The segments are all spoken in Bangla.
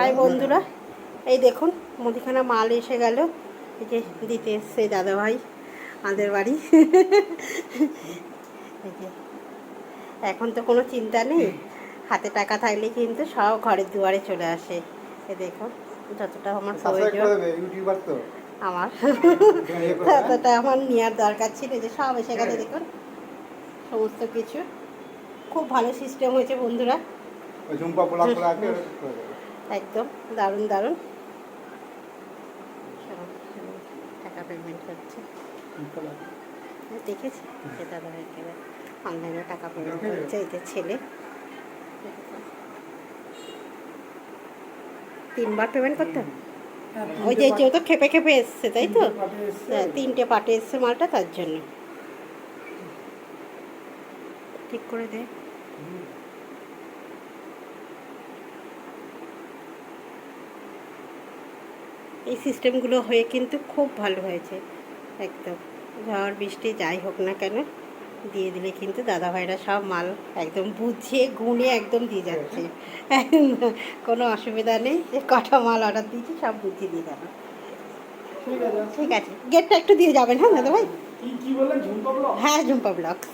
হাই বন্ধুরা এই দেখুন মুদিখানা মাল এসে গেল। এই যে দিতে এসছে দাদা ভাই আমাদের বাড়ি। এই যে এখন তো কোনো চিন্তা নেই। হাতে টাকা থাকলে কিন্তু সব ঘরের দুয়ারে চলে আসে। এই দেখুন যতটা আমার প্রয়োজন। আমার। ততটা আমার নেওয়ার দরকার ছিল যে সব এসে গেলে দেখুন। সমস্ত কিছু। খুব ভালো সিস্টেম হয়েছে বন্ধুরা। ঝুম্পা করে দেবে একদম দারুণ দারুণ। টাকা পেমেন্ট হচ্ছে। দেখেছি। যে দাদা অনলাইনে টাকা পেমেন্ট হচ্ছে এই যে ছেলে। তিনবার পেমেন্ট করতে হবে? ওই যে যেহেতু খেপে খেপে এসছে তাই তো? হ্যাঁ তিনটে পাটে এসছে মালটা তার জন্য। ঠিক করে দে। এই সিস্টেমগুলো হয়ে কিন্তু খুব ভালো হয়েছে। একদম। ঝড় বৃষ্টি যাই হোক না কেন দিয়ে দিলে কিন্তু দাদা ভাইরা সব মাল একদম বুঝিয়ে গুনে একদম দিয়ে যাচ্ছে। কোনো অসুবিধা নেই যে কটা মাল অর্ডার দিয়েছি সব বুঝিয়ে দিয়ে যাবে। ঠিক আছে। গেটটা একটু দিয়ে যাবেন হ্যাঁ দাদা ভাই হ্যাঁ ঝুম্পা ব্লক।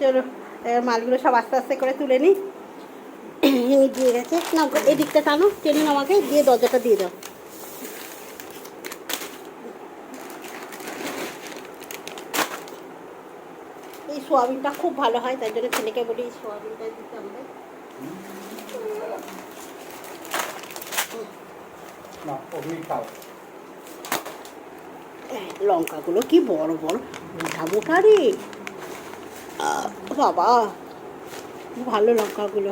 চলো এবার মালগুলো সব আস্তে আস্তে করে তুলে নিই। হিমি দিয়ে গেছে। না এই দিকটা টানো টেনে আমাকে দিয়ে দরজাটা দিয়ে দাও। এই সোয়াবিনটা খুব ভালো হয় তাই জন্য ছেলেকে বলি এই সোয়াবিনটা দিতে অগ্নি লঙ্কাগুলো কি বড় বড় মোটা মোটা রে বাবা ভালো লঙ্কাগুলো।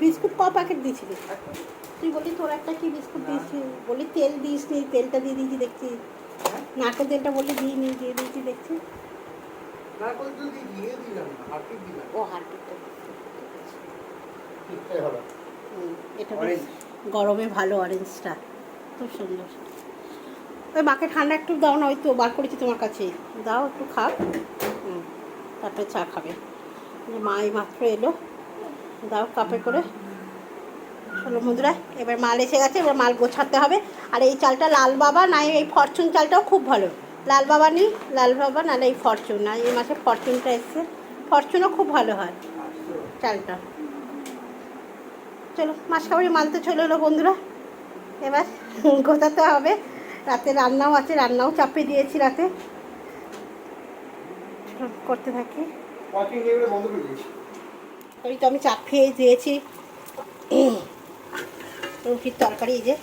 বিস্কুট ক প্যাকেট দিয়েছিলি? তুই বলি তোর একটা কি বিস্কুট দিয়েছি বলি তেল দিস নি তেলটা দিয়ে দিয়েছি দেখছি। নারকেল তেলটা বললি দিয়ে নি দিয়ে দিয়েছি দেখছি ও হারপিকটা এটা গরমে ভালো অরেঞ্জটা খুব সুন্দর। ওই মাকে ঠান্ডা একটু দাও না ওই তো বার করেছি তোমার কাছে। দাও একটু খাও। তারপরে চা খাবে। মা এই মাত্র এলো। দাও কাপে করে। চলো বন্ধুরা এবার মাল এসে গেছে, এবার মাল গোছাতে হবে। আর এই চালটা লাল বাবা, না, এই ফরচুন চালটাও খুব ভালো। লাল বাবা নেই, লাল বাবা নাহলে এই ফরচুন, না, এই মাসে ফরচুনটা এসছে। ফরচুনও খুব ভালো হয় চালটা। চলো মাছ খাবারের মাল তো চলে এলো বন্ধুরা। এবার গোছাতে হবে। রাতে রান্নাও আছে, রান্নাও চাপিয়ে দিয়েছি রাতে। করতে থাকি। ওয়াচিং এগুলো বন্ধ করে দিয়েছি ওই তো আমি চাপিয়ে দিয়েছি। রুটির তরকারি এই যে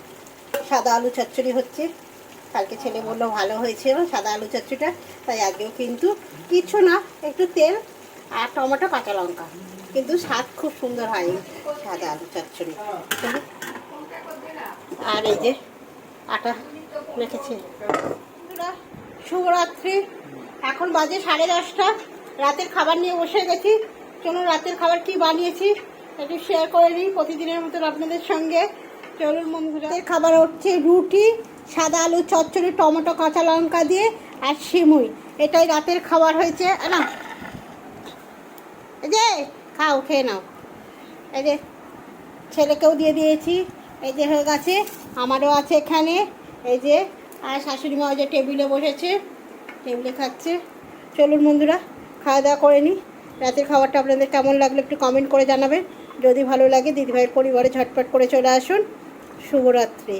সাদা আলু চচ্চড়ি হচ্ছে। কালকে ছেলে বলল ভালো হয়েছে সাদা আলু চচ্চড়িটা, তাই আজকেও কিন্তু কিছু না, একটু তেল আর টমেটো, কাঁচা লঙ্কা। কিন্তু স্বাদ খুব সুন্দর হয় সাদা আলু চচ্চড়ি। আর এই যে আটা রেখেছে শুভরাত্রি। এখন বাজে সাড়ে দশটা। রাতের খাবার নিয়ে বসে গেছি। চলুন, রাতের খাবার কি বানিয়েছি একটু শেয়ার করে নিই প্রতিদিনের মতন আপনাদের সঙ্গে। চলুন বন্ধুরা। খাবার হচ্ছে রুটি, সাদা আলু, চচ্চড়ি, টমেটো, কাঁচা লঙ্কা দিয়ে, আর সিমুই। এটাই রাতের খাবার হয়েছে। না এই যে, খাও, খেয়ে নাও। এই যে, ছেলেকেও দিয়ে দিয়েছি। এই যে, হয়ে গেছে। আমারও আছে এখানে। এই যে, আর শাশুড়ি মা যে টেবিলে বসেছে। টেবিলে খাচ্ছে। চলুন বন্ধুরা খাওয়া দাওয়া করে নিই রাতের খাবারটা আপনাদের কেমন লাগল একটু কমেন্ট করে জানাবেন। যদি ভালো লাগে, দিদিভাইয়ের পরিবারে ঝটপট করে চলে আসুন। শুভরাত্রি।